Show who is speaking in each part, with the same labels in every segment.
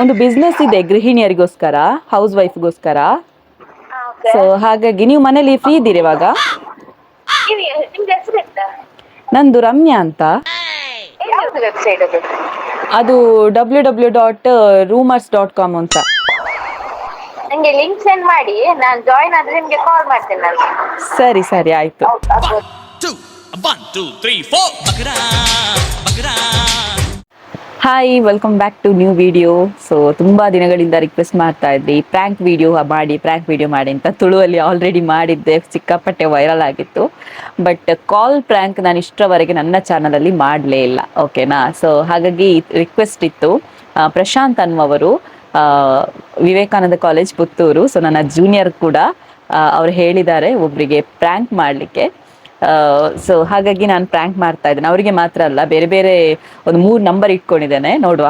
Speaker 1: ಒಂದು ಬಿಸ್ನೆಸ್ ಇದೆ ಗೃಹಿಣಿಯರಿಗೋಸ್ಕರ house ವೈಫ್ಗೋಸ್ಕರ so ಹಾಗಾಗಿ ನೀವು ಮನೇಲಿ ಫ್ರೀ ಇದ್ದೀರಿ ಇವಾಗ? ನಂದು ರಮ್ಯಾ ಅಂತ.
Speaker 2: ಅದು
Speaker 1: ಅದು W W dot rumours dot com ಅಂತ.
Speaker 2: ನಂಗೆ ಲಿಂಕ್ ಸೆಂಡ್ ಮಾಡಿ ನಾನು ಜಾಯಿನ್ ಆದ್ರೆ ನಿಮಗೆ ಕಾಲ್ ಮಾಡ್ತೇನೆ ನಾನು.
Speaker 1: ಸರಿ ಸರಿ ಆಯ್ತು.
Speaker 3: two, one, two, three, four. Bagara, bagara.
Speaker 1: Hi welcome back to new video so ತುಂಬ ದಿನಗಳಿಂದ ರಿಕ್ವೆಸ್ಟ್ ಮಾಡ್ತಾ ಇದ್ರಿ. ಪ್ರ್ಯಾಂಕ್ ವಿಡಿಯೋ ಮಾಡಿ ಪ್ರ್ಯಾಂಕ್ ವಿಡಿಯೋ ಮಾಡಿ ಅಂತ ತುಳುವಲ್ಲಿ ಆಲ್ರೆಡಿ ಮಾಡಿದ್ದೆ. ಸಿಕ್ಕಾಪಟ್ಟೆ ವೈರಲ್ ಆಗಿತ್ತು. ಬಟ್ ಕಾಲ್ ಪ್ರ್ಯಾಂಕ್ ನಾನು ಇಷ್ಟರವರೆಗೆ ನನ್ನ ಚಾನಲಲ್ಲಿ ಮಾಡಲೇ ಇಲ್ಲ. ಓಕೆನಾ ಸೊ ಹಾಗಾಗಿ ರಿಕ್ವೆಸ್ಟ್ ಇತ್ತು. ಪ್ರಶಾಂತ್ ಅನ್ನುವರು ವಿವೇಕಾನಂದ ಕಾಲೇಜ್ ಪುತ್ತೂರು. ಸೊ ನನ್ನ ಜೂನಿಯರ್ ಕೂಡ ಅವ್ರು ಹೇಳಿದ್ದಾರೆ ಒಬ್ಬರಿಗೆ ಪ್ರ್ಯಾಂಕ್ ಮಾಡಲಿಕ್ಕೆ. ಸೊ ಹಾಗಾಗಿ ನಾನು ಪ್ರ್ಯಾಂಕ್ ಮಾಡ್ತಾ ಇದ್ದೇನೆ. ಅವರಿಗೆ ಮಾತ್ರ ಅಲ್ಲ, ಬೇರೆ ಬೇರೆ ಒಂದು ಮೂರು ನಂಬರ್ ಇಟ್ಕೊಂಡಿದ್ದೇನೆ. ನೋಡುವ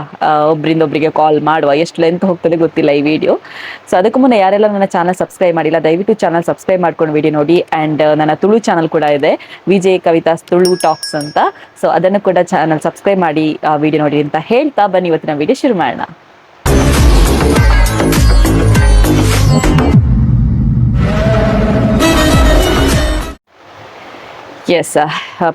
Speaker 1: ಒಬ್ಬರಿಂದ ಒಬ್ಬರಿಗೆ ಕಾಲ್ ಮಾಡುವ. ಎಷ್ಟು ಲೆಂತ್ ಹೋಗ್ತದೆ ಗೊತ್ತಿಲ್ಲ ಈ ವಿಡಿಯೋ ಸೊ ಅದಕ್ಕೂ ಮುನ್ನ ಯಾರೆಲ್ಲ ನನ್ನ ಚಾನಲ್ ಸಬ್ಸ್ಕ್ರೈಬ್ ಮಾಡಿಲ್ಲ, ದಯವಿಟ್ಟು ಚಾನಲ್ ಸಬ್ಸ್ಕ್ರೈಬ್ ಮಾಡ್ಕೊಂಡು ವಿಡಿಯೋ ನೋಡಿ. ಆ್ಯಂಡ್ ನನ್ನ ತುಳು ಚಾನಲ್ ಕೂಡ ಇದೆ, ವಿಜಯ್ ಕವಿತಾಸ್ ತುಳು ಟಾಕ್ಸ್ ಅಂತ. ಸೊ ಅದನ್ನು ಕೂಡ ಚಾನಲ್ ಸಬ್ಸ್ಕ್ರೈಬ್ ಮಾಡಿ, ಆ ವಿಡಿಯೋ ನೋಡಿ ಅಂತ ಹೇಳ್ತಾ ಬನ್ನಿ. ಇವತ್ತಿನ ವಿಡಿಯೋ ಶುರು ಮಾಡೋಣ. ಎಸ್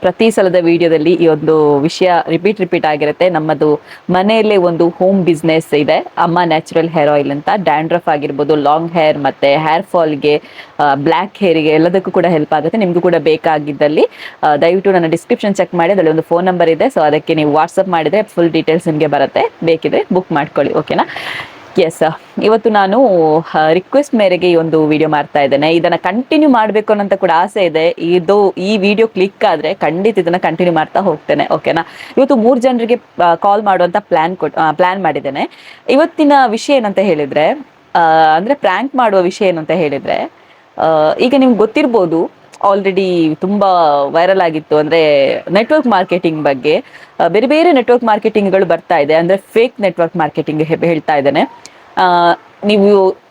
Speaker 1: ಪ್ರತಿ ಸಲದ ವಿಡಿಯೋದಲ್ಲಿ ಈ ಒಂದು ವಿಷಯ ರಿಪೀಟ್ ರಿಪೀಟ್ ಆಗಿರುತ್ತೆ. ನಮ್ಮದು ಮನೆಯಲ್ಲೇ ಒಂದು ಹೋಮ್ ಬಿಸ್ನೆಸ್ ಇದೆ. ಅಮ್ಮ ನ್ಯಾಚುರಲ್ ಹೇರ್ ಆಯಿಲ್ ಅಂತ. ಡ್ಯಾಂಡ್ರಫ್ ಆಗಿರ್ಬೋದು ಲಾಂಗ್ ಹೇರ್ ಮತ್ತೆ ಹೇರ್ ಫಾಲ್ಗೆ ಬ್ಲ್ಯಾಕ್ ಹೇರಿಗೆ ಎಲ್ಲದಕ್ಕೂ ಕೂಡ ಹೆಲ್ಪ್ ಆಗುತ್ತೆ. ನಿಮಗೂ ಕೂಡ ಬೇಕಾಗಿದ್ದಲ್ಲಿ. ದಯವಿಟ್ಟು ನನ್ನ ಡಿಸ್ಕ್ರಿಪ್ಷನ್ ಚೆಕ್ ಮಾಡಿ. ಅದರಲ್ಲಿ ಒಂದು ಫೋನ್ ನಂಬರ್ ಇದೆ. ಸೊ ಅದಕ್ಕೆ ನೀವು ವಾಟ್ಸಪ್ ಮಾಡಿದರೆ ಫುಲ್ ಡೀಟೇಲ್ಸ್ ನಿಮಗೆ ಬರುತ್ತೆ. ಬೇಕಿದ್ರೆ ಬುಕ್ ಮಾಡ್ಕೊಳ್ಳಿ. ಓಕೆನಾ ಎಸ್ ಇವತ್ತು ನಾನು ರಿಕ್ವೆಸ್ಟ್ ಮೇರೆಗೆ ಈ ಒಂದು ವಿಡಿಯೋ ಮಾಡ್ತಾ ಇದ್ದೇನೆ. ಇದನ್ನ ಕಂಟಿನ್ಯೂ ಮಾಡಬೇಕು ಅನ್ನೋಂತ ಕೂಡ ಆಸೆ ಇದೆ. ಇದು ಈ ವಿಡಿಯೋ ಕ್ಲಿಕ್ ಆದ್ರೆ ಖಂಡಿತ ಇದನ್ನ ಕಂಟಿನ್ಯೂ ಮಾಡ್ತಾ ಹೋಗ್ತೇನೆ ಓಕೆನಾ ಇವತ್ತು ಮೂರು ಜನರಿಗೆ ಕಾಲ್ ಮಾಡುವಂತ ಪ್ಲಾನ್ ಕೊಟ್ ಪ್ಲಾನ್ ಮಾಡಿದ್ದೇನೆ. ಇವತ್ತಿನ ವಿಷಯ ಏನಂತ ಹೇಳಿದ್ರೆ ಅಂದ್ರೆ ಪ್ರ್ಯಾಂಕ್ ಮಾಡುವ ವಿಷಯ ಏನಂತ ಹೇಳಿದ್ರೆ ಈಗ ನಿಮ್ಗೆ ಗೊತ್ತಿರ್ಬೋದು ಆಲ್ರೆಡಿ ತುಂಬಾ ವೈರಲ್ ಆಗಿತ್ತು. ಅಂದ್ರೆ ನೆಟ್ವರ್ಕ್ ಮಾರ್ಕೆಟಿಂಗ್ ಬಗ್ಗೆ ಬೇರೆ ಬೇರೆ ನೆಟ್ವರ್ಕ್ ಮಾರ್ಕೆಟಿಂಗ್ಗಳು ಬರ್ತಾ ಇದೆ. ಅಂದ್ರೆ ಫೇಕ್ ನೆಟ್ವರ್ಕ್ ಮಾರ್ಕೆಟಿಂಗ್ ಹೇಳ್ತಾ ಇದ್ದೇನೆ. ನೀವು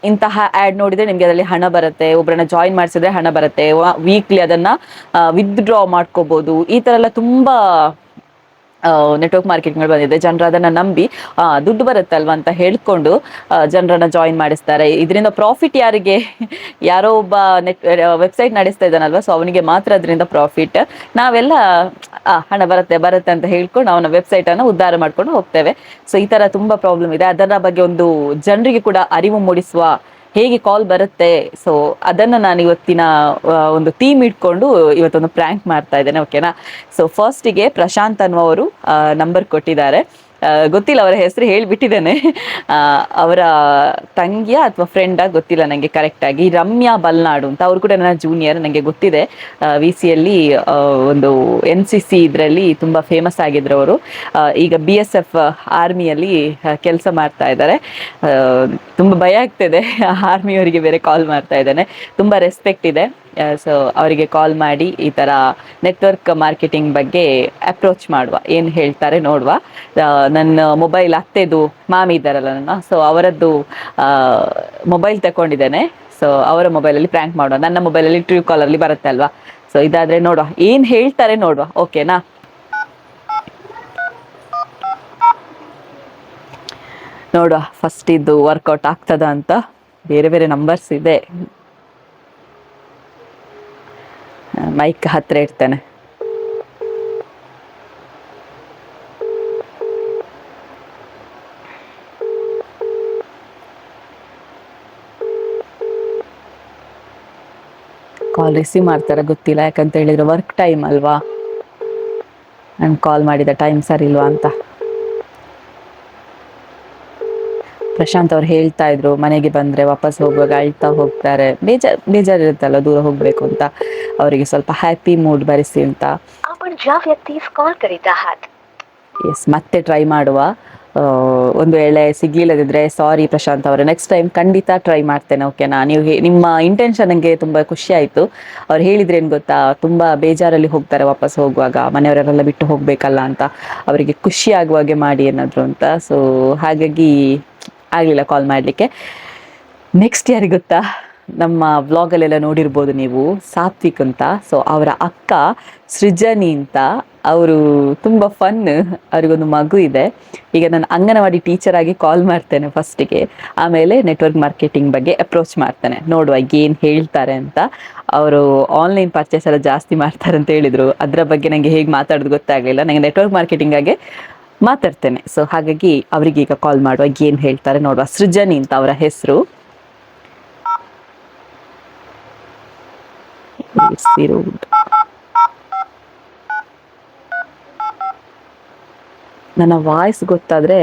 Speaker 1: ಇಂತಹ ಆ್ಯಡ್ ನೋಡಿದರೆ ನಿಮಗೆ ಅದರಲ್ಲಿ ಹಣ ಬರುತ್ತೆ ಒಬ್ಬರನ್ನ ಜಾಯಿನ್ ಮಾಡಿಸಿದ್ರೆ ಹಣ ಬರುತ್ತೆ ವೀಕ್ಲಿ ಅದನ್ನು ವಿತ್ಡ್ರಾ ಮಾಡ್ಕೋಬೋದು, ಈ ಥರ ಎಲ್ಲ ತುಂಬಾ ನೆಟ್ವರ್ಕ್ ಮಾರ್ಕೆಟ್ಗಳು ಬಂದಿದೆ. ಜನರು ಅದನ್ನ ನಂಬಿ ದುಡ್ಡು ಬರುತ್ತಲ್ವ ಅಂತ ಹೇಳ್ಕೊಂಡು ಜನರನ್ನ ಜಾಯಿನ್ ಮಾಡಿಸ್ತಾರೆ. ಇದರಿಂದ ಪ್ರಾಫಿಟ್ ಯಾರಿಗೆ? ಯಾರೋ ಒಬ್ಬ ನೆಟ್ ವೆಬ್ಸೈಟ್ ನಡೆಸ್ತಾ ಇದ್ದಾನಲ್ವ ಸೊ ಅವನಿಗೆ ಮಾತ್ರ ಅದರಿಂದ ಪ್ರಾಫಿಟ್ ನಾವೆಲ್ಲ ಹಣ ಬರುತ್ತೆ ಬರುತ್ತೆ ಅಂತ ಹೇಳ್ಕೊಂಡು ಅವನ ವೆಬ್ಸೈಟ್ ಅನ್ನು ಉದ್ಧಾರ ಮಾಡ್ಕೊಂಡು ಹೋಗ್ತೇವೆ. ಸೊ ಈ ತರ ತುಂಬಾ ಪ್ರಾಬ್ಲಮ್ ಇದೆ. ಅದರ ಬಗ್ಗೆ ಒಂದು ಜನರಿಗೆ ಕೂಡ ಅರಿವು ಮೂಡಿಸುವ ಹೇಗೆ ಕಾಲ್ ಬರುತ್ತೆ? ಸೊ ಅದನ್ನ ನಾನು ಇವತ್ತಿನ ಒಂದು ಥೀಮ್ ಇಟ್ಕೊಂಡು ಇವತ್ತೊಂದು ಪ್ರ್ಯಾಂಕ್ ಮಾಡ್ತಾ ಇದ್ದೇನೆ ಓಕೆನಾ ಸೊ ಫಸ್ಟಿಗೆ ಪ್ರಶಾಂತ್ ಅನ್ನುವರು ನಂಬರ್ ಕೊಟ್ಟಿದ್ದಾರೆ. ಗೊತ್ತಿಲ್ಲ, ಅವರ ಹೆಸರು ಹೇಳಿಬಿಟ್ಟಿದ್ದೇನೆ. ಅವರ ತಂಗಿಯ ಅಥವಾ ಫ್ರೆಂಡ ಗೊತ್ತಿಲ್ಲ ನನಗೆ ಕರೆಕ್ಟಾಗಿ ರಮ್ಯಾ ಬಲ್ನಾಡು ಅಂತ ಅವರು ಕೂಡ ನನ್ನ ಜೂನಿಯರ್ ನನಗೆ ಗೊತ್ತಿದೆ. ವಿ ಸಿಯಲ್ಲಿ ಒಂದು ಎನ್ ಸಿ ಸಿ ಇದರಲ್ಲಿ ತುಂಬ ಫೇಮಸ್ ಆಗಿದ್ರು ಅವರು. ಈಗ ಬಿ ಎಸ್ ಎಫ್ ಆರ್ಮಿಯಲ್ಲಿ ಕೆಲಸ ಮಾಡ್ತಾ ಇದ್ದಾರೆ. ತುಂಬ ಭಯ ಆಗ್ತಿದೆ. ಆರ್ಮಿಯವರಿಗೆ ಬೇರೆ ಕಾಲ್ ಮಾಡ್ತಾ ಇದ್ದಾನೆ. ತುಂಬ ರೆಸ್ಪೆಕ್ಟ್ ಇದೆ. ಸೊ ಅವರಿಗೆ ಕಾಲ್ ಮಾಡಿ ಈ ಥರ ನೆಟ್ವರ್ಕ್ ಮಾರ್ಕೆಟಿಂಗ್ ಬಗ್ಗೆ ಅಪ್ರೋಚ್ ಮಾಡುವ. ಏನು ಹೇಳ್ತಾರೆ ನೋಡುವ. ನನ್ನ ಮೊಬೈಲ್ ಅತ್ತೆದು ಮಾಮಿ ಇದ್ದಾರಲ್ಲ ನನ್ನ. ಸೊ ಅವರದ್ದು ಮೊಬೈಲ್ ತಗೊಂಡಿದ್ದೇನೆ ಸೊ ಅವರ ಮೊಬೈಲಲ್ಲಿ ಪ್ರ್ಯಾಂಕ್ ಮಾಡುವ. ನನ್ನ ಮೊಬೈಲಲ್ಲಿ ಟ್ರೂ ಅಲ್ಲಿ ಬರುತ್ತೆ ಅಲ್ವಾ? ಸೊ ಇದಾದರೆ ನೋಡುವ. ಏನು ಹೇಳ್ತಾರೆ ನೋಡುವ. ಓಕೆನಾ ನೋಡುವ. ಫಸ್ಟ್ ಇದು ವರ್ಕೌಟ್ ಆಗ್ತದ ಅಂತ. ಬೇರೆ ಬೇರೆ ನಂಬರ್ಸ್ ಇದೆ. ಮೈಕ್ ಹತ್ತಿರ ಇಡ್ತೇನೆ. ಕಾಲ್ ರಿಸೀವ್ ಮಾಡ್ತಾರೆ ಗೊತ್ತಿಲ್ಲ, ಯಾಕಂತ ಹೇಳಿದ್ರೆ ವರ್ಕ್ ಟೈಮ್ ಅಲ್ವಾ? ನಾನು ಕಾಲ್ ಮಾಡಿದ ಟೈಮ್ ಸರಿ ಇಲ್ವಾ ಅಂತ. ಪ್ರಶಾಂತ್ ಅವ್ರು ಹೇಳ್ತಾ ಇದ್ರು ಮನೆಗೆ ಬಂದ್ರೆ ವಾಪಸ್ ಹೋಗುವಾಗ ಅಳ್ತಾ ಹೋಗ್ತಾರೆ. ಬೇಜಾರ್ ಬೇಜಾರ್ ಇರುತ್ತಲ್ಲ ದೂರ ಹೋಗ್ಬೇಕು ಅಂತ. ಅವರಿಗೆ ಸ್ವಲ್ಪ ಹ್ಯಾಪಿ ಮೂಡ್ ಬರಿಸಿ ಅಂತ. ಎಸ್ ಮತ್ತೆ ಟ್ರೈ ಮಾಡುವ. ಒಂದು ವೇಳೆ ಸಿಗ್ಲಿಲ್ಲದಿದ್ರೆ ಸಾರಿ ಪ್ರಶಾಂತ್ ಅವರು. ನೆಕ್ಸ್ಟ್ ಟೈಮ್ ಖಂಡಿತ ಟ್ರೈ ಮಾಡ್ತೇನೆ ಓಕೆನಾ ನೀವು ನಿಮ್ಮ ಇಂಟೆನ್ಷನ್ ನನಗೆ ತುಂಬಾ ಖುಷಿ ಆಯಿತು. ಅವ್ರು ಹೇಳಿದ್ರೆ ಏನು ಗೊತ್ತಾ? ತುಂಬಾ ಬೇಜಾರಲ್ಲಿ ಹೋಗ್ತಾರೆ ವಾಪಸ್ ಹೋಗುವಾಗ. ಮನೆಯವರೆಲ್ಲ ಬಿಟ್ಟು ಹೋಗಬೇಕಲ್ಲ ಅಂತ. ಅವರಿಗೆ ಖುಷಿ ಆಗುವಾಗೆ ಮಾಡಿ ಏನಾದರೂ ಅಂತ. ಸೊ ಹಾಗಾಗಿ ಆಗಲಿಲ್ಲ ಕಾಲ್ ಮಾಡಲಿಕ್ಕೆ. ನೆಕ್ಸ್ಟ್ ಯಾರಿಗೆ ಗೊತ್ತಾ? ನಮ್ಮ ವ್ಲಾಗಲ್ಲೆಲ್ಲ ನೋಡಿರ್ಬೋದು ನೀವು, ಸಾತ್ವಿಕ್ ಅಂತ. ಸೊ ಅವರ ಅಕ್ಕ ಸೃಜನಿ ಅಂತ. ಅವರು ತುಂಬ ಫನ್ ಅವರಿಗೊಂದು ಮಗು ಇದೆ. ಈಗ ನಾನು ಅಂಗನವಾಡಿ ಟೀಚರ್ ಆಗಿ ಕಾಲ್ ಮಾಡ್ತೇನೆ ಫಸ್ಟಿಗೆ ಆಮೇಲೆ ನೆಟ್ವರ್ಕ್ ಮಾರ್ಕೆಟಿಂಗ್ ಬಗ್ಗೆ ಅಪ್ರೋಚ್ ಮಾಡ್ತೇನೆ. ನೋಡುವ ಏನು ಹೇಳ್ತಾರೆ ಅಂತ. ಅವರು ಆನ್ಲೈನ್ ಪರ್ಚೇಸ್ ಎಲ್ಲ ಜಾಸ್ತಿ ಮಾಡ್ತಾರೆ ಅಂತ ಹೇಳಿದರು. ಅದರ ಬಗ್ಗೆ ನನಗೆ ಹೇಗೆ ಮಾತಾಡೋದು ಗೊತ್ತಾಗಲಿಲ್ಲ. ನನಗೆ ನೆಟ್ವರ್ಕ್ ಮಾರ್ಕೆಟಿಂಗಾಗೆ ಮಾತಾಡ್ತೇನೆ. ಸೊ ಹಾಗಾಗಿ ಅವರಿಗೆ ಈಗ ಕಾಲ್ ಮಾಡುವಾಗ ಏನು ಹೇಳ್ತಾರೆ ನೋಡುವ. ಸೃಜನಿ ಅಂತ ಅವರ ಹೆಸರು. ನನ್ನ ವಾಯ್ಸ್ ಗೊತ್ತಾದ್ರೆ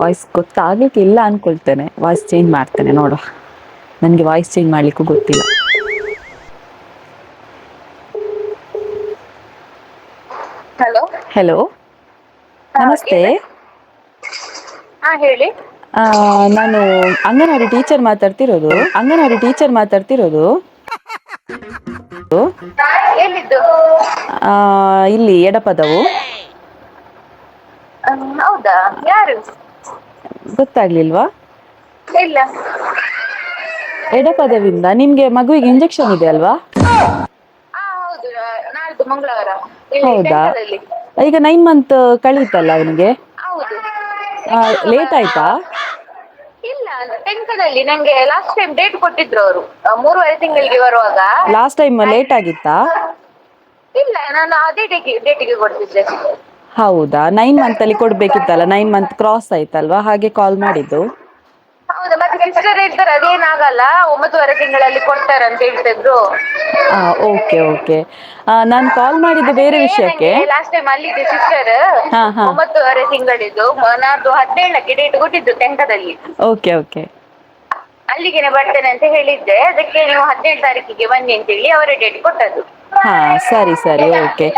Speaker 1: ವಾಯ್ಸ್ ಗೊತ್ತಾಗ್ಲಿಕ್ಕೆ ಇಲ್ಲ ಅನ್ಕೊಳ್ತೇನೆ. ವಾಯ್ಸ್ ಚೇಂಜ್ ಮಾಡ್ತೇನೆ ನೋಡುವ. ನನಗೆ ವಾಯ್ಸ್ ಚೇಂಜ್ ಮಾಡ್ಲಿಕ್ಕೂ ಗೊತ್ತಿಲ್ಲ.
Speaker 2: ಹಲೋ
Speaker 1: ಹೆಲೋ ನಮಸ್ತೆ.
Speaker 2: ಹಾ ಹೇಳಿ.
Speaker 1: ಆ, ನಾನು ಅಂಗನವಾಡಿ ಟೀಚರ್ ಮಾತಾಡ್ತಿರೋದು. ಅಂಗನವಾಡಿ ಟೀಚರ್ ಮಾತಾಡ್ತಿರೋದು.
Speaker 2: ಎಲ್ಲಿದ್ದು?
Speaker 1: ಆ, ಇಲ್ಲಿ ಎಡಪದವು.
Speaker 2: ಹ್ಮ್, ಹೌದಾ? ಯಾರು?
Speaker 1: ಗೊತ್ತಾಗ್ಲಿಲ್ವಾ?
Speaker 2: ಇಲ್ಲ.
Speaker 1: ಎಡಪದವಿಂದ ನಿಮ್ಗೆ ಮಗುವಿಗೆ ಇಂಜೆಕ್ಷನ್ ಇದೆ ಅಲ್ವಾ?
Speaker 2: ಹಾ ಹೌದು. ನಾ- ನಾಳ್ದು ಮಂಗಳವಾರ. ಇಲ್ಲಿ
Speaker 1: ಹೌದಾ?
Speaker 2: ಟೆಂಕದಲ್ಲಿ.
Speaker 1: ಈಗ ನೈನ್ ಮಂತ್ ಕಳೀತಲ್ಲ ಅವನಿಗೆ?
Speaker 2: ಹೌದು.
Speaker 1: ಲೇಟ್ ಆಯ್ತಾ?
Speaker 2: ಇಲ್ಲ ಟೆಂಕದಲ್ಲಿ ನಂಗೆ ಲಾಸ್ಟ್ ಟೈಮ್ ಡೇಟ್ ಕೊಟ್ಟಿದ್ರು ಅವರು. ಮೂರುವರೆ ತಿಂಗಳಿಗೆ ಬರುವಾಗ.
Speaker 1: ಲಾಸ್ಟ್ ಟೈಮ್ ಲೇಟ್ ಆಗಿತ್ತಾ?
Speaker 2: ಇಲ್ಲ ನಾನು ಅದೇ ಡೇಟಿಗೆ ಡೇಟಿಗೆ ಕೊಡ್ತಿದ್ದೆ.
Speaker 1: ಹೌದಾ? ನೈನ್ ಮಂತ್ ಅಲ್ಲಿ ಕೊಡ್ಬೇಕಿತ್ತಲ್ಲ ನೈನ್ ಮಂತ್ ಕ್ರಾಸ್ ಆಯ್ತಲ್ವಾ? ಹಾಗೆ ಕಾಲ್ ಮಾಡಿದ್ದು?
Speaker 2: ಹೌದಾ ಮತ್ತೆ ಸಿಸ್ಟರ್ ಹೇಳ್ತಾರೆ ಅದೇನಾಗಲ್ಲ ಒಂಬತ್ತುವರೆ ತಿಂಗಳಲ್ಲಿ ಕೊಡ್ತಾರೆ ಅಂತ ಹೇಳ್ತಿದ್ರು
Speaker 1: ಓಕೆ ಓಕೆ. ನಾನು ಕಾಲ್ ಮಾಡಿದ್ದು ಬೇರೆ ವಿಷಯಕ್ಕೆ.
Speaker 2: ಲಾಸ್ಟ್ ಟೈಮ್ ಅಲ್ಲಿದ್ದೆ ಸಿಸ್ಟರ್
Speaker 1: ಹಾ ಹಾ.
Speaker 2: ಒಂಬತ್ತುವರೆ ತಿಂಗಳಿದ್ದು ಮ- ನಾಡ್ದು ಹದಿನೇಳಕ್ಕೆ ಡೇಟ್ ಕೊಟ್ಟಿದ್ದು ಟೆಂಕದಲ್ಲಿ
Speaker 1: ಓಕೆ ಓಕೆ.
Speaker 2: ಅಲ್ಲಿಗೆನೆ ಬರ್ತೇನೆ ಅಂತ ಹೇಳಿದ್ದೆ ಅದಕ್ಕೆ ನೀವು ಹದಿನೇಳು ತಾರೀಕಿಗೆ ಬನ್ನಿ ಅಂತ ಹೇಳಿ ಅವರೇ ಡೇಟ್ ಕೊಟ್ಟದ್ದು.
Speaker 1: ಹಾ ಸರಿ ಸರಿ ಓಕೆ.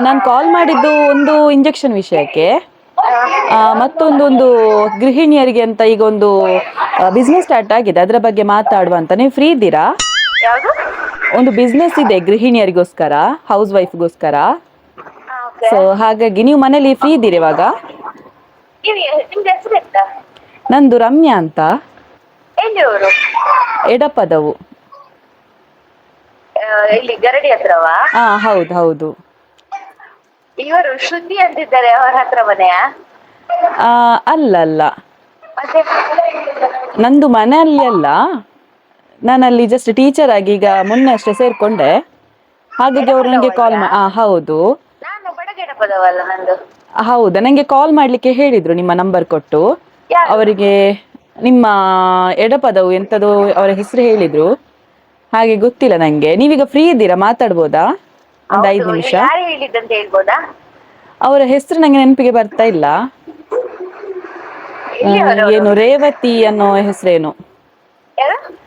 Speaker 1: ನಾನು ಕಾಲ್ ಮಾಡಿದ್ದು ಒಂದು ಇಂಜೆಕ್ಷನ್ ವಿಷಯಕ್ಕೆ. ಆ, ಮತ್ತೊಂದು ಒಂದು ಗೃಹಿಣಿಯರಿಗೆ ಅಂತ ಈಗ ಒಂದು ಬಿಸ್ನೆಸ್ ಸ್ಟಾರ್ಟ್ ಆಗಿದೆ. ಅದರ ಬಗ್ಗೆ ಮಾತಾಡುವ ಅಂತ. ನೀವು ಫ್ರೀ ಇದ್ದೀರಾ? ಒಂದು ಬಿಸ್ನೆಸ್ ಇದೆ ಗೃಹಿಣಿಯರಿಗೋಸ್ಕರ ಹೌಸ್ ವೈಫ್ಗೋಸ್ಕರ ಸೊ ಹಾಗಾಗಿ ನೀವು ಮನೇಲಿ ಫ್ರೀ ಇದ್ದೀರಿ ಇವಾಗ? ನಂದು ರಮ್ಯಾ ಅಂತ. ಎಡಪದವು. ಹೌದು ಹೌದು.
Speaker 2: ಇವರು ಶ್ರುತಿ ಅಂತಿದ್ದಾರೆ ಅವರ ಹತ್ರ ಮನೆಯ
Speaker 1: ಆ, ಅಲ್ಲ ಅಲ್ಲ.
Speaker 2: ಮತ್ತೆ?
Speaker 1: ನಂದು ಮನೆಯಲ್ಲಿ ಅಲ್ಲ. ನಾನಲ್ಲಿ ಜಸ್ಟ್ ಟೀಚರ್ ಆಗಿ ಈಗ ಮೊನ್ನೆ ಅಷ್ಟೇ ಸೇರ್ಕೊಂಡೆ. ಹಾಗಾಗಿ ಅವರು ನನಗೆ ಕಾಲ್ ಮಾ ಆ, ಹೌದು.
Speaker 2: ನಾನು ಬಡಗೆಡಪದವಲ್ಲ ನಂದು.
Speaker 1: ಹೌದಾ ನನಗೆ ಕಾಲ್ ಮಾಡ್ಲಿಕ್ಕೆ ಹೇಳಿದ್ರು ನಿಮ್ಮ ನಂಬರ್ ಕೊಟ್ಟು.
Speaker 2: ಯಾರು?
Speaker 1: ಅವರಿಗೆ ನಿಮ್ಮ ಎಡಪದವು ಎಂತದು ಅವರ ಹೆಸರು ಹೇಳಿದ್ರು. ಹಾಗೆ ಗೊತ್ತಿಲ್ಲ ನನಗೆ ನೀವೀಗ ಫ್ರೀ ಇದ್ದೀರಾ? ಮಾತಾಡ್ಬೋದಾ? ಒಂದು ಐದು ನಿಮಿಷ.
Speaker 2: ಯಾರು ಹೇಳಿದ್ದಂತ ಹೇಳ್ಬೋದಾ?
Speaker 1: ಅವರ ಹೆಸರು ನಂಗೆ ನೆನಪಿಗೆ ಬರ್ತಾ ಇಲ್ಲ. ಏನು ರೇವತಿ ಅನ್ನೋ ಹೆಸರೇನು?
Speaker 2: ಯಾರು?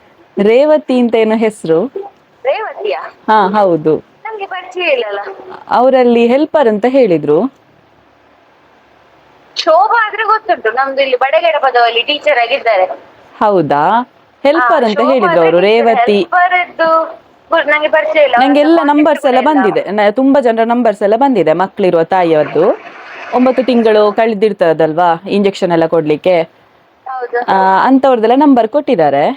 Speaker 1: ರೇವತಿ ಅಂತ ಏನು ಹೆಸರು?
Speaker 2: ರೇವತಿಯಾ?
Speaker 1: ಹಾ ಹೌದು.
Speaker 2: ನಮ್ಗೆ ಪರಿಚಯ ಇಲ್ಲಲ್ಲ.
Speaker 1: ಅವರಲ್ಲಿ ಹೆಲ್ಪರ್ ಅಂತ ಹೇಳಿದ್ರು.
Speaker 2: ಶೋಭಾ ಆದ್ರೆ ಗೊತ್ತುಂಟು ನಮ್ದು ಇಲ್ಲಿ ಬಡಗೆಡಪದವಲ್ಲಿ ಟೀಚರ್ ಆಗಿದ್ದಾರೆ.
Speaker 1: ಹೌದಾ? ಹೆಲ್ಪರ್ ಅಂತ ಹೇಳಿದ್ರು ಅವರು ರೇವತಿ.
Speaker 2: helper ಇದ್ದು ಗು- ನಂಗೆ ಪರಿಚಯ ಇಲ್ಲ.
Speaker 1: ನಂಗೆ ಎಲ್ಲ
Speaker 2: ಅವ್ರದ್ದು
Speaker 1: ನಂಬರ್ಸ್ ಎಲ್ಲ ಬಂದಿದೆ. ನ- ತುಂಬಾ ಜನರ ನಂಬರ್ಸ್ ಎಲ್ಲ ಬಂದಿದೆ. ಮಕ್ಕಳಿರುವ ತಾಯಿಯವ್ರದ್ದು. ಒಂಬತ್ತು ತಿಂಗಳು ಕಳೆದಿರ್ತದಲ್ವಾ ಇಂಜೆಕ್ಷನ್ ಎಲ್ಲ ಕೊಡ್ಲಿಕ್ಕೆ.
Speaker 2: ಅಂತವ್ರದೆಲ್ಲ ಹೌದು.
Speaker 1: ಆ, ಅಂಥವ್ರದ್ದೆಲ್ಲ ನಂಬರ್ ಕೊಟ್ಟಿದ್ದಾರೆ.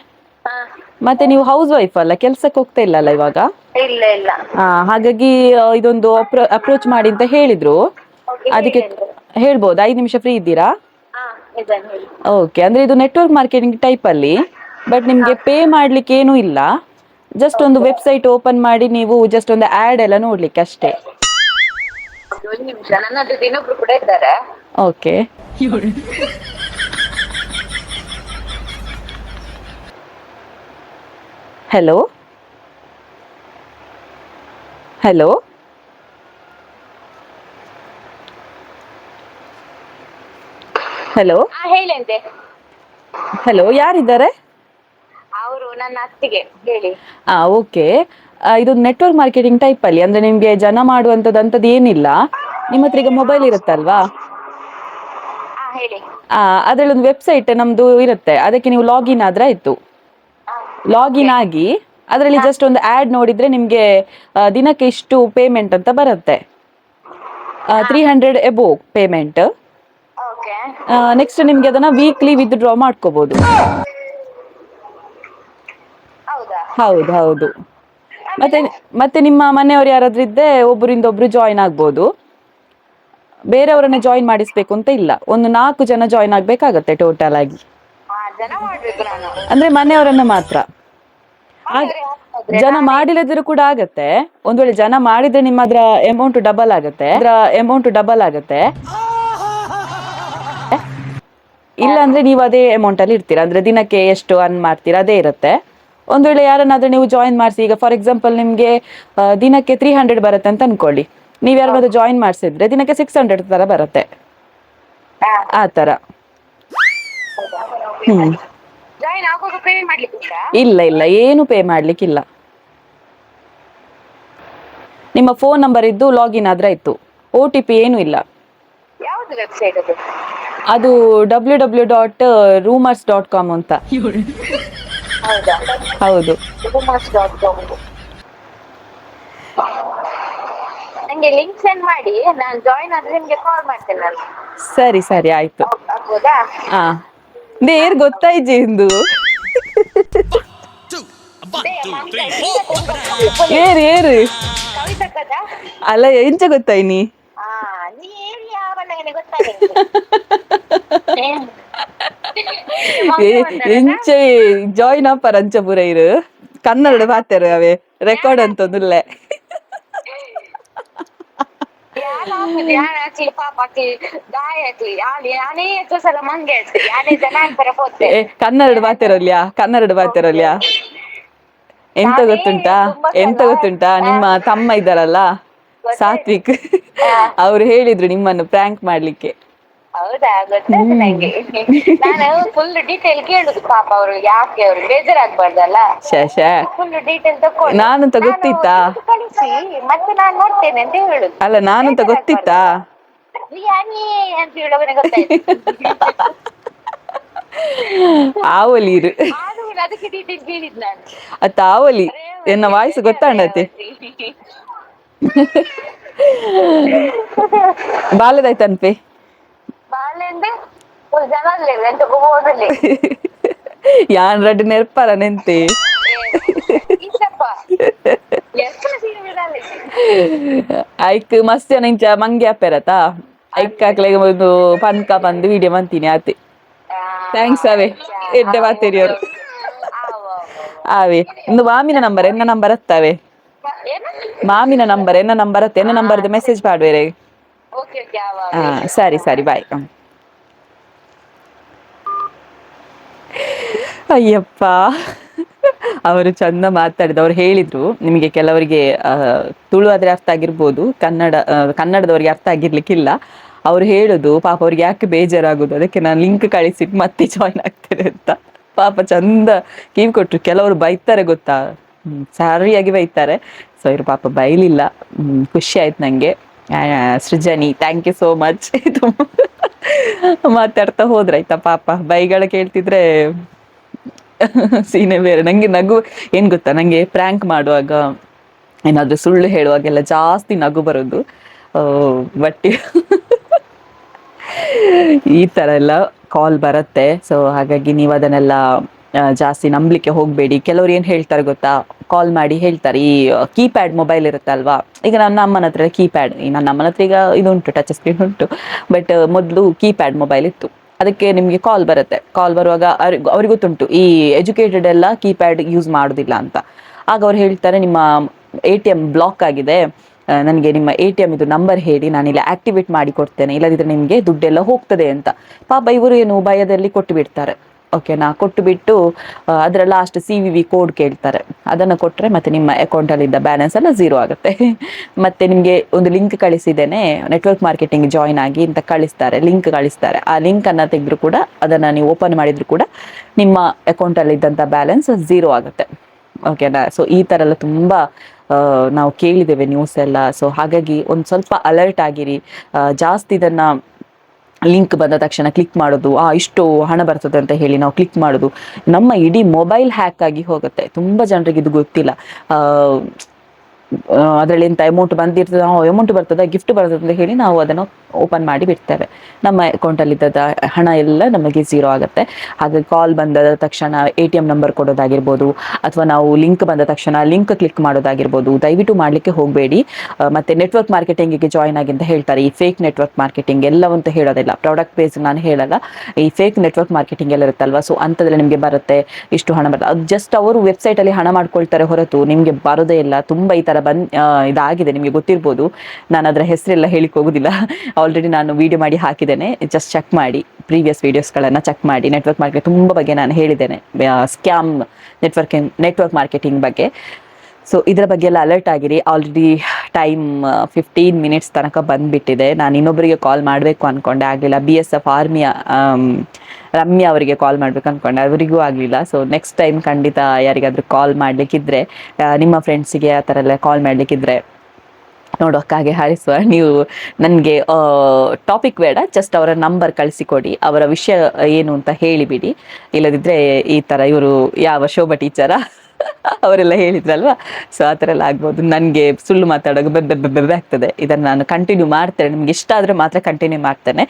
Speaker 2: ಹಾ.
Speaker 1: ಮತ್ತೆ ನೀವು ಹೌಸ್ ವೈಫ್ ಅಲ್ಲ ಕೆಲ್ಸಕ್ಕೆ ಹೋಗ್ತಾ ಇಲ್ಲಲ್ಲ ಇವಾಗ?
Speaker 2: ಇಲ್ಲ ಇಲ್ಲ.
Speaker 1: ಆ, ಹಾಗಾಗಿ ಆ, ಇದೊಂದು ಅಪ್ರೋಚ್ ಮಾಡಿ ಅಂತ ಹೇಳಿದ್ರು.
Speaker 2: Okay,
Speaker 1: ಅದಕ್ಕೆ. ಹೇಳ್ಬೋದು. ಐದು ನಿಮಿಷ ಫ್ರೀ ಇದ್ದೀರಾ?
Speaker 2: ಹಾ ಇದನ್ನು ಹೇಳಿ.
Speaker 1: ಓಕೆ ಅಂದ್ರೆ ಇದು ನೆಟ್ವರ್ಕ್ ಮಾರ್ಕೆಟಿಂಗ್ ಟೈಪ್ ಅಲ್ಲಿ ಬಟ್ ನಿಮ್ಗೆ ಪೇ ಮಾಡ್ಲಿಕ್ಕೆ ಏನೂ ಇಲ್ಲ. ಜಸ್ಟ್ ಒಂದು ವೆಬ್ಸೈಟ್ ಓಪನ್ ಮಾಡಿ ನೀವು ಜಸ್ಟ್ ಒಂದು ಆಡ್ ಎಲ್ಲ ನೋಡ್ಲಿಕ್ಕೆ ಅಷ್ಟೇ.
Speaker 2: ಒಂದು ನಿಮಿಷ ನನ್ನ ಜೊತೆ ಇನ್ನೊಬ್ರು ಕೂಡ ಇದ್ದಾರೆ.
Speaker 1: ಓಕೆ ಹಲೋ ಹಲೋ ಹಲೋ
Speaker 2: ಹಾ ಹೇಳಿ ಅಂತೆ.
Speaker 1: ಹಲೋ ಯಾರಿದ್ದಾರೆ?
Speaker 2: ಅವರು ನನ್ನ ಅತ್ತಿಗೆ ಹೇಳಿ.
Speaker 1: ಆ ಓಕೆ ಇದು ನೆಟ್ವರ್ಕ್ ಮಾರ್ಕೆಟಿಂಗ್ ಟೈಪ್ ಅಲ್ಲಿ ಅಂದ್ರೆ ನಿಮ್ಗೆ ಜನ ಮಾಡುವಂತದ್ದು ಅಂತದ್ದು ಏನಿಲ್ಲ. ನಿಮ್ಮ ಹತ್ರ ಈಗ ಮೊಬೈಲ್ ಇರುತ್ತಲ್ವಾ?
Speaker 2: ಹೇಳಿ.
Speaker 1: ಆ ಅದ್ರಲ್ಲಿ ಒಂದು ವೆಬ್ಸೈಟ್ ನಮ್ದು ಇರುತ್ತೆ. ಅದಕ್ಕೆ ನೀವು ಲಾಗಿನ್ ಆದ್ರೆ ಆಯ್ತು. ಲಾಗಿನ್ ಆಗಿ ಅದರಲ್ಲಿ ಜಸ್ಟ್ ಒಂದು ಆಡ್ ನೋಡಿದ್ರೆ ನಿಮ್ಗೆ ದಿನಕ್ಕೆ ಇಷ್ಟು ಪೇಮೆಂಟ್ ಅಂತ ಬರುತ್ತೆ. Three hundred above payment
Speaker 2: okay
Speaker 1: next ನಿಮ್ಗೆ ಅದನ್ನ ವೀಕ್ಲಿ ವಿತ್ ಡ್ರಾ ಮಾಡ್ಕೋಬಹುದು
Speaker 2: ಹೌದಾ,
Speaker 1: ಹೌದು. ಮತ್ತೆ ಮತ್ತೆ ನಿಮ್ಮ ಮನೆಯವರು ಯಾರಾದ್ರೂ ಇದ್ದೆ ಒಬ್ಬರಿಂದ ಒಬ್ರು ಜಾಯಿನ್ ಆಗ್ಬೋದು. ಬೇರೆಯವರನ್ನ ಜಾಯಿನ್ ಮಾಡಿಸ್ಬೇಕು ಅಂತ ಇಲ್ಲ. ಒಂದು ನಾಲ್ಕು ಜನ ಜಾಯಿನ್ ಆಗ್ಬೇಕಾಗತ್ತೆ ಟೋಟಲ್ ಆಗಿ. ಅಂದ್ರೆ ಮನೆಯವರನ್ನ ಮಾತ್ರ. ಜನ ಮಾಡಿಲ್ಲದಿದ್ರು ಕೂಡ ಆಗತ್ತೆ. ಒಂದ್ ವೇಳೆ ಜನ ಮಾಡಿದ್ರೆ ನಿಮ್ಮ ಅದ್ರ ಅಮೌಂಟ್ ಡಬಲ್ ಆಗತ್ತೆ. ಅದ್ರ ಅಮೌಂಟ್ ಡಬಲ್ ಆಗತ್ತೆ. ಇಲ್ಲ ಅಂದ್ರೆ ನೀವು ಅದೇ ಅಮೌಂಟ್ ಅಲ್ಲಿ ಇರ್ತೀರಾ? ಅಂದ್ರೆ ದಿನಕ್ಕೆ ಎಷ್ಟು ಅನ್ ಮಾಡ್ತೀರಾ? ಅದೇ ಇರುತ್ತೆ. ಒಂದ್ ವೇಳೆ ಯಾರನ್ನಾದ್ರೂ ನೀವು ಜಾಯಿನ್ ಮಾಡಿಸಿ ಈಗ ಫಾರ್ ಎಕ್ಸಾಂಪಲ್ ನಿಮ್ಗೆ ದಿನಕ್ಕೆ ತ್ರೀ ಹಂಡ್ರೆಡ್ ಬರುತ್ತೆ ಅಂತ ಅನ್ಕೊಳ್ಳಿ. ನೀವ್ ಯಾರನ್ನಾದ್ರೂ ಜಾಯಿನ್ ಮಾಡಿಸಿದ್ರೆ ದಿನಕ್ಕೆ ಸಿಕ್ಸ್ ಹಂಡ್ರೆಡ್ ತರ ಬರುತ್ತೆ. ಆ ತರ. ಹ್ಮ್. ಇಲ್ಲ ಇಲ್ಲ ಏನು ಪೇ ಮಾಡ್ಲಿಕ್ಕಿಲ್ಲ. ನಿಮ್ಮ ಫೋನ್ ನಂಬರ್ ಇದ್ದು ಲಾಗಿನ್ ಆದ್ರೆ ಆಯ್ತು. ಓ ಟಿ ಪಿ ಏನು ಇಲ್ಲ.
Speaker 2: ಯಾವ್ದು ವೆಬ್ಸೈಟ್ ಅದು?
Speaker 1: ಅದು W W dot rumours dot com ಅಂತ.
Speaker 2: ಹೌದಾ. ನಂಗೆ ಲಿಂಕ್ ಸೆಂಡ್ ಮಾಡಿ ನಾನು ಜಾಯಿನ್ ಆದ್ರೆ ನಿಮ್ಗೆ ಕಾಲ್ ಮಾಡ್ತೇನೆ ನಾನು.
Speaker 1: ಸರಿ ಸರಿ ಆಯ್ತು.
Speaker 2: ಆಗ್ಬೋದಾ?
Speaker 1: ಆ. ನೇರ್ ಗೊತ್ತಾಯ್ಜಿ ಇಂದು. ಏರು ಏರು. ಅಲ್ಲ ಎಂಚ ಗೊತ್ತಾಯ್ನಿ ಎಂಚೆ ಜಾಯಿನ್ ಆ ಅಂಚಪುರ ಇರು. ಕನ್ನಡ ಮಾತಾರ ಅವೇ ರೆಕಾರ್ಡ್ ಅಂತಂದಿಲ್ಲ. ಕನ್ನಡ ಮಾತಾರಲ್ಯಾ? ಕನ್ನಡ ಮಾತಾರಲ್ಯಾ? ಎಂತ ಗೊತ್ತುಂಟಾ? ಎಂತ ಗೊತ್ತುಂಟಾ? ನಿಮ್ಮ ತಮ್ಮ ಇದ್ದಾರಲ್ಲ? ಸಾತ್ವಿಕ್. ಅವ್ರು ಹೇಳಿದ್ರು ನಿಮ್ಮನ್ನು ಪ್ರ್ಯಾಂಕ್ ಮಾಡ್ಲಿಕ್ಕೆ.
Speaker 2: ಹೌದಾ? ಗೊತ್ತಾಯ್ತು ನಂಗೆ. ನಾನು ಫುಲ್ ಡೀಟೇಲ್ ಕೇಳುದು ಪಾಪ ಅವರು ಯಾಕೆ ಅವ್ರು ಬೇಜಾರಾಗ್ಬಾರ್ದಲ್ಲ?
Speaker 1: ಶೇ ಶೇ.
Speaker 2: ಫುಲ್ ಡೀಟೇಲ್ ತಕೊಂಡು
Speaker 1: ನಾನಂತ ಗೊತ್ತಿತ್ತಾ?
Speaker 2: ನಾನು ಕಳಿಸಿ ಮತ್ತೆ ನಾನು ನೋಡ್ತೇನೆ ಅಂತ ಹೇಳುದು.
Speaker 1: ಅಲ್ಲ ನಾನಂತ ಗೊತ್ತಿತ್ತಾ?
Speaker 2: ಯಾನಿ ಅಂತ ಹೇಳೋವನೆ ಗೊತ್ತಾಯ್ತು.
Speaker 1: ಆವಲಿ
Speaker 2: ಇರು. ಅದಕ್ಕೆ ಡೀಟೇಲ್ ಕೇಳಿದ್ ನಾನು.
Speaker 1: ಅತ್ತ ಆವಲಿ. ಎನ್ನ ವಾಯ್ಸ್ ಗೊತ್ತಾಂಡತೆ
Speaker 2: ಎಂತ ಹೋದಲ್ಲಿ
Speaker 1: ಯಾನ್ ರಡ್ ನೆರ್ಪಾರ ನೆಂತೆ? ಐಕ್ ಮಸ್ತ್ ಜನ ಇಂಚ ಮಂಗಿ ಅಪ್ಪೆರತಾ ಐಕ್ ಹಾಕ್ಲೆಗೆ ಒಂದು ಪನ್ಕ ಬಂದು ವಿಡಿಯೋ ಮಂತೀನಿ ಆತೆ. ಥ್ಯಾಂಕ್ಸ್ ಅವೇ ಎಡ್ಡೆ ಮಾತೇರಿಯವರು ಆವೆ ಇಂದು ವಾಮಿನ ನಂಬರ್ ಎನ್ನ ನಂಬರ್ ಹತ್ತಾವೆ. ಮಾಮಿನ ನಂಬರ್ ಎನ್ನ ನಂಬರ್ ಅತ್ತೆ? ಎನ್ನ ನಂಬರ್ದು? ಮೆಸೇಜ್
Speaker 2: ಮಾಡುವರೆ
Speaker 1: ಹಾ ಸರಿ ಸರಿ ಬಾಯ್ ಅಯ್ಯಪ್ಪ. ಅವರು ಚಂದ ಮಾತಾಡಿದ ಅವ್ರು ಹೇಳಿದ್ರು ನಿಮಗೆ ಕೆಲವರಿಗೆ ತುಳು ಆದ್ರೆ ಅರ್ಥ ಆಗಿರ್ಬೋದು ಕನ್ನಡ ಕನ್ನಡದವರಿಗೆ ಅರ್ಥ ಆಗಿರ್ಲಿಕ್ಕಿಲ್ಲ. ಅವ್ರು ಹೇಳುದು ಪಾಪ ಅವ್ರಿಗೆ ಯಾಕೆ ಬೇಜಾರಾಗುದು? ಅದಕ್ಕೆ ನಾನು ಲಿಂಕ್ ಕಳಿಸಿ ಮತ್ತೆ ಜಾಯ್ನ್ ಆಗ್ತೇನೆ ಅಂತ. ಪಾಪ ಚಂದ ಕಿವಿ ಕೊಟ್ರು ಕೆಲವರು ಬೈತಾರೆ ಗೊತ್ತಾ? ಸರಿಯಾಗಿ ಬೈತಾರೆ. ಸೊ ಇವ್ರ ಪಾಪ ಬೈಲಿಲ್ಲ. ಖುಷಿ ಆಯ್ತು ನಂಗೆ. Srujani thank you so much ಇದು ಮಾತಾಡ್ತಾ ಹೋದ್ರಾಯ್ತಾ ಪಾಪ. ಬೈಗಳ ಕೇಳ್ತಿದ್ರೆ ಸೀನೆ ಬೇರೆ. ನಂಗೆ ನಗು, ಏನ್ ಗೊತ್ತಾ? ನಂಗೆ ಪ್ರ್ಯಾಂಕ್ ಮಾಡುವಾಗ ಏನಾದ್ರೂ ಸುಳ್ಳು ಹೇಳುವಾಗೆಲ್ಲ ಜಾಸ್ತಿ ನಗು ಬರೋದು. ಬಟ್ ಈ ತರ ಎಲ್ಲ ಕಾಲ್ ಬರುತ್ತೆ. ಸೊ ಹಾಗಾಗಿ ನೀವು ಅದನ್ನೆಲ್ಲ ಜಾಸ್ತಿ ನಂಬಲಿಕ್ಕೆ ಹೋಗಬೇಡಿ. ಕೆಲವ್ರು ಏನು ಹೇಳ್ತಾರೆ ಗೊತ್ತಾ? ಕಾಲ್ ಮಾಡಿ ಹೇಳ್ತಾರೆ, ಈ ಕೀಪ್ಯಾಡ್ ಮೊಬೈಲ್ ಇರುತ್ತಲ್ವಾ ಈಗ ನನ್ನ ಅಮ್ಮನ ಹತ್ರ ಕೀಪ್ಯಾಡ್ ನನ್ನ ಅಮ್ಮನ ಹತ್ರ ಈಗ ಇದುಂಟು ಟಚ್ ಸ್ಕ್ರೀನ್ ಉಂಟು. ಬಟ್ ಮೊದಲು ಕೀಪ್ಯಾಡ್ ಮೊಬೈಲ್ ಇತ್ತು. ಅದಕ್ಕೆ ನಿಮಗೆ ಕಾಲ್ ಬರುತ್ತೆ. ಕಾಲ್ ಬರುವಾಗ ಅವ್ರಿಗೆ ಗೊತ್ತುಂಟು ಈ ಎಜುಕೇಟೆಡ್ ಎಲ್ಲ ಕೀಪ್ಯಾಡ್ ಯೂಸ್ ಮಾಡೋದಿಲ್ಲ ಅಂತ. ಆಗ ಅವ್ರು ಹೇಳ್ತಾರೆ, ನಿಮ್ಮ ಎ ಟಿ ಎಂ ಬ್ಲಾಕ್ ಆಗಿದೆ. ನನಗೆ ನಿಮ್ಮ ಎ ಟಿ ಎಂ ಇದು ನಂಬರ್ ಹೇಳಿ, ನಾನಿಲ್ಲಿ ಆಕ್ಟಿವೇಟ್ ಮಾಡಿ ಕೊಡ್ತೇನೆ. ಇಲ್ಲದಿದ್ರೆ ನಿಮಗೆ ದುಡ್ಡೆಲ್ಲ ಹೋಗ್ತದೆ ಅಂತ. ಪಾಪ ಇವರು ಏನು ಭಯದಲ್ಲಿ ಕೊಟ್ಟು ಬಿಡ್ತಾರೆ. ಓಕೆನಾ ಕೊಟ್ಟು ಬಿಟ್ಟು ಆ, ಅದರ last C V V code ಕೇಳ್ತಾರೆ. ಅದನ್ನು ಕೊಟ್ಟರೆ ಮತ್ತೆ ನಿಮ್ಮ ಅಕೌಂಟಲ್ಲಿದ್ದ ಬ್ಯಾಲೆನ್ಸ್ ಎಲ್ಲ ಝೀರೋ ಆಗುತ್ತೆ. ಮತ್ತೆ ನಿಮಗೆ ಒಂದು ಲಿಂಕ್ ಕಳಿಸಿದ್ದೇನೆ ನೆಟ್ವರ್ಕ್ ಮಾರ್ಕೆಟಿಂಗ್ ಜಾಯಿನ್ ಆಗಿ ಅಂತ ಕಳಿಸ್ತಾರೆ ಲಿಂಕ್ ಕಳಿಸ್ತಾರೆ. ಆ ಲಿಂಕ್ ಅನ್ನ ತೆಗೆದ್ರು ಕೂಡ ಅದನ್ನ ನೀವು ಓಪನ್ ಮಾಡಿದ್ರು ಕೂಡ ನಿಮ್ಮ ಅಕೌಂಟಲ್ಲಿ ಇದ್ದಂಥ ಬ್ಯಾಲೆನ್ಸ್ ಝೀರೋ ಆಗುತ್ತೆ. ಓಕೆನಾ ಸೊ ಈ ಥರ ಎಲ್ಲ ತುಂಬ ನಾವು ಕೇಳಿದ್ದೇವೆ ನ್ಯೂಸ್ ಎಲ್ಲ. ಸೊ ಹಾಗಾಗಿ ಒಂದು ಸ್ವಲ್ಪ ಅಲರ್ಟ್ ಆಗಿರಿ. ಜಾಸ್ತಿ ಇದನ್ನ ಲಿಂಕ್ ಬಂದ ತಕ್ಷಣ ಕ್ಲಿಕ್ ಮಾಡೋದು, ಆ ಇಷ್ಟು ಹಣ ಬರ್ತದೆ ಅಂತ ಹೇಳಿ ನಾವು ಕ್ಲಿಕ್ ಮಾಡೋದು, ನಮ್ಮ ಇಡೀ ಮೊಬೈಲ್ ಹ್ಯಾಕ್ ಆಗಿ ಹೋಗುತ್ತೆ. ತುಂಬ ಜನರಿಗೆ ಇದು ಗೊತ್ತಿಲ್ಲ. ಅದರಲ್ಲಿ ಎಂತ ಅಮೌಂಟ್ ಬಂದಿರ್ತದೆ ಅಮೌಂಟ್ ಬರ್ತದೆ ಗಿಫ್ಟ್ ಬರ್ತದೆ ಅಂತ ಹೇಳಿ ನಾವು ಅದನ್ನು ಓಪನ್ ಮಾಡಿ ಬಿಡ್ತೇವೆ. ನಮ್ಮ ಅಕೌಂಟಲ್ಲಿ ಇದ್ದದ ಹಣ ಎಲ್ಲ ನಮಗೆ ಝೀರೋ ಆಗುತ್ತೆ. ಹಾಗೆ ಕಾಲ್ ಬಂದ ತಕ್ಷಣ ಎ ಟಿ ಎಂ ನಂಬರ್ ಕೊಡೋದಾಗಿರ್ಬೋದು, ಅಥವಾ ನಾವು ಲಿಂಕ್ ಬಂದ ತಕ್ಷಣ ಲಿಂಕ್ ಕ್ಲಿಕ್ ಮಾಡೋದಾಗಿರ್ಬೋದು, ದಯವಿಟ್ಟು ಮಾಡಲಿಕ್ಕೆ ಹೋಗಬೇಡಿ. ಮತ್ತೆ ನೆಟ್ವರ್ಕ್ ಮಾರ್ಕೆಟಿಂಗಿಗೆ ಜಾಯ್ನ್ ಆಗಿ ಅಂತ ಹೇಳ್ತಾರೆ. ಈ ಫೇಕ್ ನೆಟ್ವರ್ಕ್ ಮಾರ್ಕೆಟಿಂಗ್ ಎಲ್ಲವಂತ ಹೇಳೋದಿಲ್ಲ. ಪ್ರಾಡಕ್ಟ್ ಬೇಸ್ ನಾನು ಹೇಳಲ್ಲ. ಈ ಫೇಕ್ ನೆಟ್ವರ್ಕ್ ಮಾರ್ಕೆಟಿಂಗ್ ಎಲ್ಲ ಇರುತ್ತಲ್ವ? ಸೊ ಅಂಥದ್ರಲ್ಲಿ ನಿಮಗೆ ಬರುತ್ತೆ, ಇಷ್ಟು ಹಣ ಬರುತ್ತೆ. ಅದು ಜಸ್ಟ್ ಅವರು ವೆಬ್ಸೈಟಲ್ಲಿ ಹಣ ಮಾಡ್ಕೊಳ್ತಾರೆ ಹೊರತು ನಿಮಗೆ ಬರೋದೇ ಇಲ್ಲ. ತುಂಬ ಈ ಥರ ಬಂದ್ ಇದಾಗಿದೆ, ನಿಮಗೆ ಗೊತ್ತಿರ್ಬೋದು. ನಾನು ಅದರ ಹೆಸರೆಲ್ಲ ಹೇಳಿಕ್ ಹೋಗೋದಿಲ್ಲ. ಆಲ್ರೆಡಿ ನಾನು ವಿಡಿಯೋ ಮಾಡಿ ಹಾಕಿದ್ದೇನೆ. ಜಸ್ಟ್ ಚೆಕ್ ಮಾಡಿ ಪ್ರೀವಿಯಸ್ ವೀಡಿಯೋಸ್ಗಳನ್ನು ಚೆಕ್ ಮಾಡಿ. ನೆಟ್ವರ್ಕ್ ಮಾರ್ಕೆಟ್ ತುಂಬ ಬಗ್ಗೆ ನಾನು ಹೇಳಿದ್ದೇನೆ. ಸ್ಕ್ಯಾಮ್ ನೆಟ್ವರ್ಕಿಂಗ್ ನೆಟ್ವರ್ಕ್ ಮಾರ್ಕೆಟಿಂಗ್ ಬಗ್ಗೆ. ಸೊ ಇದರ ಬಗ್ಗೆ ಎಲ್ಲ ಅಲರ್ಟ್ ಆಗಿರಿ. ಆಲ್ರೆಡಿ ಟೈಮ್ ಫಿಫ್ಟೀನ್ ಮಿನಿಟ್ಸ್ ತನಕ ಬಂದುಬಿಟ್ಟಿದೆ. ನಾನು ಇನ್ನೊಬ್ಬರಿಗೆ ಕಾಲ್ ಮಾಡಬೇಕು ಅಂದ್ಕೊಂಡೆ ಆಗಲಿಲ್ಲ. ಬಿ ಎಸ್ ಎಫ್ ಆರ್ಮಿಯ ರಮ್ಯಾ ಅವರಿಗೆ ಕಾಲ್ ಮಾಡ್ಬೇಕು ಅಂದ್ಕೊಂಡೆ ಅವರಿಗೂ ಆಗಲಿಲ್ಲ. ಸೊ ನೆಕ್ಸ್ಟ್ ಟೈಮ್ ಖಂಡಿತ ಯಾರಿಗಾದರೂ ಕಾಲ್ ಮಾಡಲಿಕ್ಕಿದ್ರೆ ನಿಮ್ಮ ಫ್ರೆಂಡ್ಸಿಗೆ ಆ ಥರ ಎಲ್ಲ ಕಾಲ್ ಮಾಡಲಿಕ್ಕಿದ್ರೆ ನೋಡೋಕ್ಕಾಗೆ ಹಾರಿಸುವ. ನೀವು ನನಗೆ ಟಾಪಿಕ್ ಬೇಡ. ಜಸ್ಟ್ ಅವರ ನಂಬರ್ ಕಳಿಸಿಕೊಡಿ. ಅವರ ವಿಷಯ ಏನು ಅಂತ ಹೇಳಿಬಿಡಿ. ಇಲ್ಲದಿದ್ದರೆ ಈ ಥರ ಇವರು ಯಾವ ಶೋಭಾ ಟೀಚರ ಅವರೆಲ್ಲ ಹೇಳಿದ್ರಲ್ವಾ? ಸೊ ಆ ಥರ ಎಲ್ಲ ಆಗ್ಬೋದು. ನನಗೆ ಸುಳ್ಳು ಮಾತಾಡೋಕೆ ಬೆಬ್ಬೆ ಬೆಬ್ಬೆ ಆಗ್ತದೆ. ಇದನ್ನು ನಾನು ಕಂಟಿನ್ಯೂ ಮಾಡ್ತೇನೆ. ನಿಮ್ಗೆ ಇಷ್ಟ ಆದರೆ ಮಾತ್ರ ಕಂಟಿನ್ಯೂ ಮಾಡ್ತೇನೆ.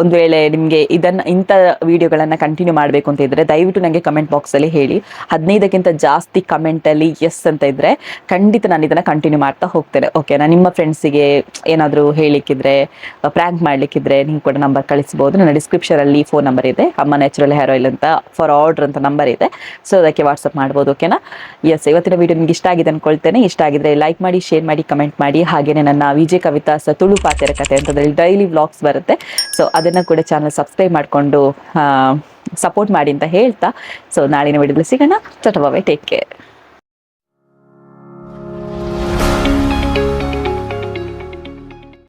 Speaker 1: ಒಂದು ವೇಳೆ ನಿಮಗೆ ಇದನ್ನು, ಇಂಥ ವಿಡಿಯೋಗಳನ್ನು ಕಂಟಿನ್ಯೂ ಮಾಡಬೇಕು ಅಂತ ಇದ್ದರೆ ದಯವಿಟ್ಟು ನನಗೆ ಕಮೆಂಟ್ ಬಾಕ್ಸಲ್ಲಿ ಹೇಳಿ. ಹದಿನೈದಕ್ಕಿಂತ ಜಾಸ್ತಿ ಕಮೆಂಟಲ್ಲಿ ಎಸ್ ಅಂತ ಇದ್ದರೆ ಖಂಡಿತ ನಾನು ಇದನ್ನು ಕಂಟಿನ್ಯೂ ಮಾಡ್ತಾ ಹೋಗ್ತೇನೆ. ಓಕೆ ನಾನು ನಿಮ್ಮ ಫ್ರೆಂಡ್ಸಿಗೆ ಏನಾದರೂ ಹೇಳಿಕ್ಕಿದ್ರೆ ಪ್ರ್ಯಾಂಕ್ ಮಾಡಲಿಕ್ಕಿದ್ರೆ ನೀವು ಕೂಡ ನಂಬರ್ ಕಳಿಸ್ಬೋದು. ನನ್ನ ಡಿಸ್ಕ್ರಿಪ್ಷನಲ್ಲಿ ಫೋನ್ ನಂಬರ್ ಇದೆ. ಅಮ್ಮ ನ್ಯಾಚುರಲ್ ಹೇರ್ ಆಯಿಲ್ ಅಂತ ಫಾರ್ ಆರ್ಡರ್ ಅಂತ ನಂಬರ್ ಇದೆ. ಸೊ ಅದಕ್ಕೆ ವಾಟ್ಸಪ್ ಮಾಡ್ಬೋದು. ಓಕೆನಾ? ಎಸ್ ಇವತ್ತಿನ ವಿಡಿಯೋ ನಿಮ್ಗೆ ಇಷ್ಟ ಆಗಿದೆ ಅನ್ಕೊಳ್ತೇನೆ. ಇಷ್ಟ ಆಗಿದ್ರೆ ಲೈಕ್ ಮಾಡಿ ಶೇರ್ ಮಾಡಿ ಕಮೆಂಟ್ ಮಾಡಿ. ಹಾಗೆಯೇ ನನ್ನ ವಿಜಯ ಕವಿತಾ ಸ ತುಳು ಪಾತೆರ ಕತೆ ಅಂತದ್ರಲ್ಲಿ ಡೈಲಿ ವ್ಲಾಗ್ಸ್ ಬರುತ್ತೆ. ಸೊ ಅದನ್ನು ಕೂಡ ಚಾನಲ್ ಸಬ್ಸ್ಕ್ರೈಬ್ ಮಾಡಿಕೊಂಡು ಸಪೋರ್ಟ್ ಮಾಡಿ ಅಂತ ಹೇಳ್ತಾ. ಸೊ ನಾಳಿನ ವಿಡಿಯೋದಲ್ಲಿ ಸಿಗೋಣ. ಚಟಬಾಬೆ ಟೇಕ್ ಕೇರ್